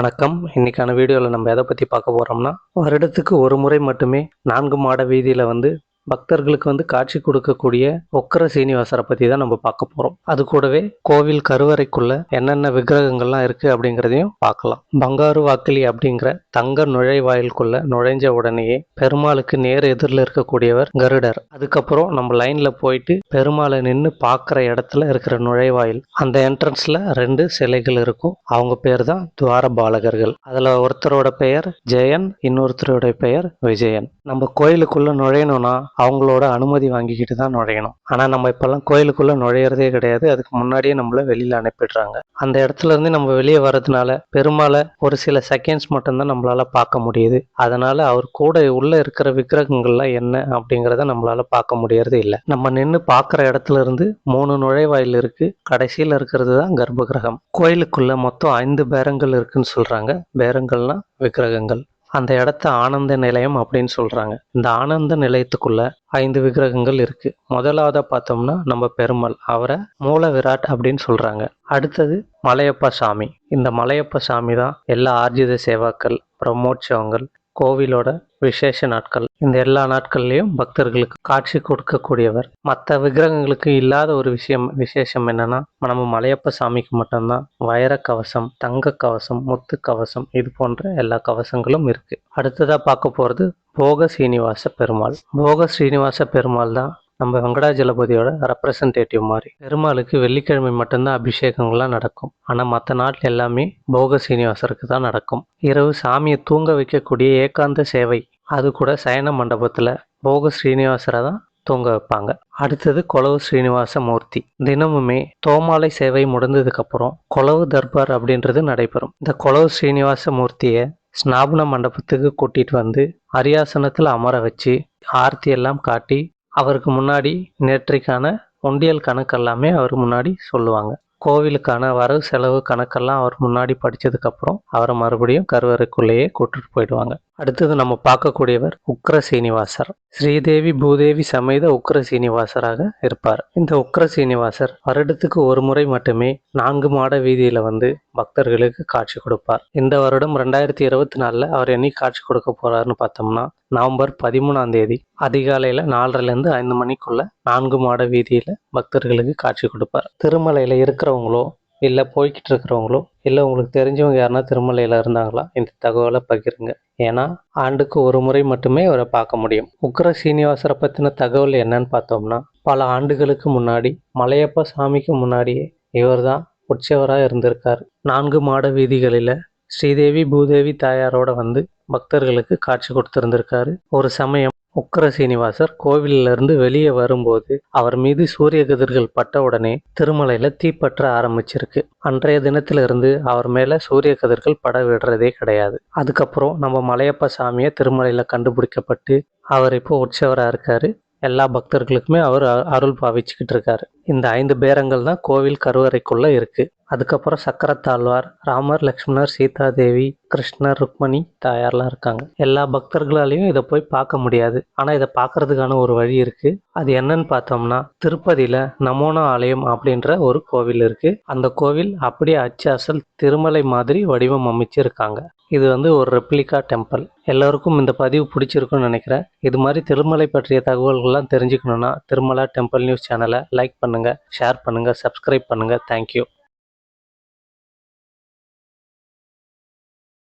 வணக்கம். இன்றைக்கான வீடியோவில் நம்ம எதை பற்றி பார்க்க போகிறோம்னா வருடத்துக்கு ஒரு முறை மட்டுமே நான்கு மாட வீதியில் வந்து பக்தர்களுக்கு வந்து காட்சி கொடுக்கக்கூடிய ஒக்கர சீனிவாசரை பற்றி தான் நம்ம பார்க்க போகிறோம் அது கூடவே கோவில் கருவறைக்குள்ள என்னென்ன விக்கிரகங்கள்லாம் இருக்குது அப்படிங்கிறதையும் பார்க்கலாம். பங்காரு வாக்கிலி அப்படிங்கிற தங்க நுழைவாயிலுக்குள்ள நுழைஞ்ச உடனேயே பெருமாளுக்கு நேர் எதிரில் இருக்கக்கூடியவர் கருடர். அதுக்கப்புறம் நம்ம லைனில் போயிட்டு பெருமாளை நின்று பார்க்குற இடத்துல இருக்கிற நுழைவாயில் அந்த என்ட்ரன்ஸில் ரெண்டு சிலைகள் இருக்கும். அவங்க பேர் தான் துவார பாலகர்கள் அதில் ஒருத்தரோட பெயர் ஜெயன் இன்னொருத்தரோட பெயர் விஜயன். நம்ம கோயிலுக்குள்ளே நுழையணும்னா அவங்களோட அனுமதி வாங்கிக்கிட்டு தான் நுழையணும். ஆனால் நம்ம இப்போல்லாம் கோயிலுக்குள்ள நுழையிறதே கிடையாது. அதுக்கு முன்னாடியே நம்மள வெளியில் அனுப்பிடுறாங்க. அந்த இடத்துல இருந்து நம்ம வெளியே வர்றதுனால பெருமாளை ஒரு சில செகண்ட்ஸ் மட்டும்தான் நம்மளால பார்க்க முடியுது. அதனால அவர் கூட உள்ள இருக்கிற விக்கிரகங்கள்லாம் என்ன அப்படிங்கிறத நம்மளால பார்க்க முடியறது இல்லை. நம்ம நின்று பார்க்குற இடத்துல இருந்து மூணு நுழைவாயில் இருக்கு. கடைசியில் இருக்கிறது தான் கர்ப்பகிரகம் கோயிலுக்குள்ள மொத்தம் ஐந்து பேரங்கள் இருக்குன்னு சொல்றாங்க. பேரங்கள்னா விக்கிரகங்கள். அந்த இடத்த ஆனந்த நிலையம் அப்படின்னு சொல்கிறாங்க இந்த ஆனந்த நிலையத்துக்குள்ள ஐந்து விக்கிரகங்கள் இருக்கு. முதலாவதா பார்த்தோம்னா நம்ம பெருமாள். அவரை மூல விராட் அப்படின்னு சொல்கிறாங்க அடுத்தது மலையப்ப சாமி இந்த மலையப்ப சாமி தான் எல்லா ஆர்ஜித சேவாக்கள் பிரமோற்சவங்கள் கோவிலோட விசேஷ நாட்கள். இந்த எல்லா நாட்கள்லையும் பக்தர்களுக்கு காட்சி கொடுக்கக்கூடியவர். மற்ற விக்கிரகங்களுக்கு இல்லாத ஒரு விஷயம் விசேஷம் என்னன்னா நம்ம மலையப்ப சாமிக்கு மட்டும்தான். வைர கவசம் தங்க கவசம் முத்து கவசம் இது போன்ற எல்லா கவசங்களும் இருக்கு. அடுத்ததா பார்க்க போறது போக சீனிவாச பெருமாள். போக ஸ்ரீனிவாச பெருமாள் தான் நம்ம வெங்கடாஜலபதியோட ரெப்ரசன்டேட்டிவ் மாதிரி. பெருமாளுக்கு வெள்ளிக்கிழமை மட்டும்தான் அபிஷேகங்கள்லாம் நடக்கும். ஆனால் மற்ற நாட்டில் எல்லாமே போக சீனிவாசருக்கு தான் நடக்கும். இரவு சாமியை தூங்க வைக்கக்கூடிய ஏகாந்த சேவை. அது கூட சயன மண்டபத்தில் போக ஸ்ரீனிவாசரை தான் தூங்க வைப்பாங்க. அடுத்தது கொலவு ஸ்ரீனிவாச மூர்த்தி. தினமுமே தோமாலை சேவை முடிந்ததுக்கப்புறம் கொளவு கொலவு தர்பார் அப்படின்றது நடைபெறும். இந்த கொலவு ஸ்ரீனிவாச மூர்த்தியை ஸ்நாபன மண்டபத்துக்கு கூட்டிட்டு வந்து அரியாசனத்தில் அமர வச்சு ஆர்த்தி எல்லாம் காட்டி அவருக்கு முன்னாடி நேற்றைக்கான உண்டியல் கணக்கெல்லாமே அவர் முன்னாடி சொல்லுவாங்க. கோவிலுக்கான வரவு செலவு கணக்கெல்லாம் அவர் முன்னாடி படிச்சதுக்கப்புறம் அவரை மறுபடியும் கருவறைக்குள்ளேயே கூட்டிட்டு போயிடுவாங்க. அடுத்தது நம்ம பார்க்கக்கூடியவர் உக்ர சீனிவாசர். ஸ்ரீதேவி பூதேவி சமேத உக்ர சீனிவாசராக இருப்பார். இந்த உக்ர சீனிவாசர் வருடத்துக்கு ஒரு முறை மட்டுமே நான்கு மாட வீதியில வந்து பக்தர்களுக்கு காட்சி கொடுப்பார். இந்த வருடம் ரெண்டாயிரத்தி இருபத்தி நாலுல அவர் என்னைக்கு காட்சி கொடுக்க போறாருன்னு பார்த்தோம்னா நவம்பர் பதிமூணாம் தேதி அதிகாலையில நாலரைலேருந்து ஐந்து மணிக்குள்ள நான்கு மாட வீதியில பக்தர்களுக்கு காட்சி கொடுப்பார். திருமலையில இருக்கிறவங்களோ இல்லை போய்கிட்டு இருக்கிறவங்களோ இல்லை உங்களுக்கு தெரிஞ்சவங்க யாருன்னா திருமலையில் இருந்தாங்களா இந்த தகவலை பகிருங்க. ஏன்னா ஆண்டுக்கு ஒரு முறை மட்டுமே அவரை பார்க்க முடியும். உக்ர சீனிவாசரை பற்றின தகவல் என்னன்னு பார்த்தோம்னா பல ஆண்டுகளுக்கு முன்னாடி மலையப்ப சாமிக்கு முன்னாடியே இவர் தான் உற்சவராக இருந்திருக்கார். நான்கு மாட வீதிகளில் ஸ்ரீதேவி பூதேவி தாயாரோட வந்து பக்தர்களுக்கு காட்சி கொடுத்துருந்துருக்காரு. ஒரு சமயம் உக்கர சீனிவாசர் கோவிலில் இருந்து வெளியே வரும்போது அவர் மீது சூரிய கதிர்கள் பட்ட உடனே திருமலையில தீப்பற்ற ஆரம்பிச்சிருக்கு. அன்றைய தினத்திலிருந்து அவர் மேல சூரிய கதிர்கள் பட விடுறதே கிடையாது. அதுக்கப்புறம் நம்ம மலையப்ப சாமியை திருமலையில கண்டுபிடிக்கப்பட்டு அவர் இப்போ உற்சவராக இருக்காரு. எல்லா பக்தர்களுக்குமே அவர் அ- அருள் பாவிச்சுக்கிட்டு இருக்காரு. இந்த ஐந்து பேரங்கள் தான் கோவில் கருவறைக்குள்ள இருக்கு. அதுக்கப்புறம் சக்கரத்தாழ்வார் ராமர் லக்ஷ்மணர் சீதாதேவி கிருஷ்ணர் ருக்மணி தாயார்லாம் இருக்காங்க. எல்லா பக்தர்களாலையும் இதை போய் பார்க்க முடியாது. ஆனால் இதை பார்க்கறதுக்கான ஒரு வழி இருக்கு. அது என்னன்னு பார்த்தோம்னா திருப்பதியில நமோனா ஆலயம் அப்படின்ற ஒரு கோவில் இருக்கு. அந்த கோவில் அப்படியே அச்சு அசல் திருமலை மாதிரி வடிவம் அமைச்சிருக்காங்க. இது வந்து ஒரு ரெப்ளிகா டெம்பிள் எல்லோருக்கும் இந்த பதிவு பிடிச்சிருக்கும்னு நினைக்கிறேன். இது மாதிரி திருமலை பற்றிய தகவல்கள்லாம் தெரிஞ்சுக்கணுன்னா திருமலா டெம்பிள் நியூஸ் சேனலை லைக் பண்ணுங்கள் ஷேர் பண்ணுங்கள் சப்ஸ்கிரைப் பண்ணுங்கள் தேங்க்யூ